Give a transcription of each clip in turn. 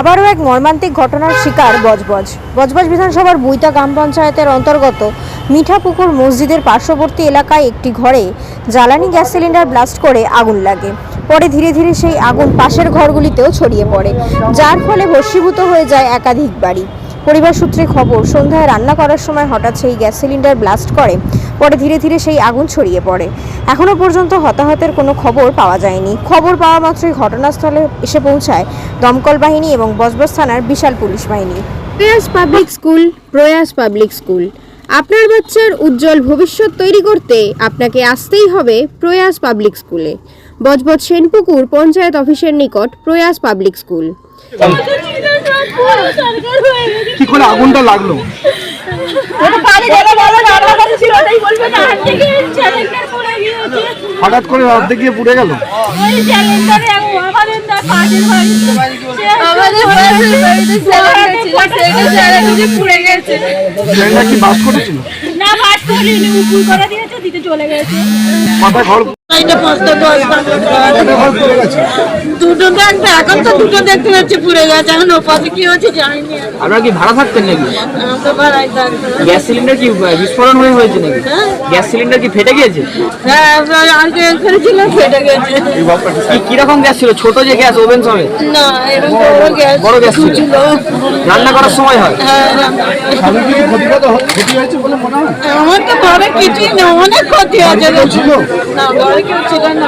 আবারও এক মর্মান্তিক ঘটনার শিকার বজবজ। বজবজ বিধানসভার বুইতা গ্রাম পঞ্চায়েতের অন্তর্গত মিঠাপুকুর মসজিদের পার্শ্ববর্তী এলাকায় একটি ঘরে জ্বালানি গ্যাস সিলিন্ডার ব্লাস্ট করে আগুন লাগে। পরে ধীরে ধীরে সেই আগুন পাশের ঘরগুলিতেও ছড়িয়ে পড়ে, যার ফলে ভস্মীভূত হয়ে যায় একাধিক বাড়ি। পরিবার সূত্রে খবর সন্ধ্যায় রান্না করার সময় হঠাৎ সেই গ্যাস সিলিন্ডার ব্লাস্ট করে পরে ধীরে ধীরে সেই আগুন ছড়িয়ে পড়ে। এখনও পর্যন্ত হতাহতের কোনো খবর পাওয়া যায়নি। খবর পাওয়া মাত্রই ঘটনাস্থলে এসে পৌঁছায় দমকল বাহিনী এবং বজবজ থানার বিশাল পুলিশ বাহিনী। Prayas public school Prayas public school. আপনার বাচ্চার উজ্জ্বল ভবিষ্যৎ তৈরি করতে আপনাকে আসতেই হবে প্রয়াস পাবলিক স্কুলে। বজবজ সেনপুকুর পঞ্চায়েত অফিসের নিকট প্রয়াস পাবলিক স্কুল। কি করে আগুনটা লাগল? হঠাৎ করে অর্ধেক গিয়ে পুড়ে গেল? কি বাস করেছিল না বাস করিনি উপর করে দিয়েছে দিতে চলে গেছে। মাথায় ঘর দুটো দেখবে এখন তো দুটো দেখতে পাচ্ছি পুড়ে গেছে এখন ওপাশে কি হচ্ছে আপনারা কি ভাড়া থাকতেন নাকি? ভাড়াই থাকতো। গ্যাস সিলিন্ডার কি বিস্ফোরণ হয়ে হয়েছে নাকি? গ্যাস সিলিন্ডার কি ফেটে গিয়েছে? হ্যাঁ আমরা করেছিল ফেটে গেছে। কি কীরকম গ্যাস ছিল? ছোট যে গ্যাস ওভেন সবে না এরকম বড় গ্যাস বড় গ্যাস ছিল। ছিল। রান্না করার সময় হয়? হ্যাঁ রান্না ক্ষতি হয়েছে বলে মনে হয়? আমার তো ঘরে কিছুই না অনেক ক্ষতি আছে। ছিল? না না।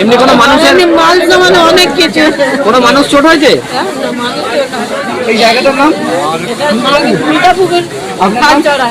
এমনি কোনো মানুষের এমনি মাল জমানো অনেক কিছু। কোনো মানুষ চোট হয়েছে? হ্যাঁ। এই জায়গাটার নাম? মিঠাপুকুর খানচড়া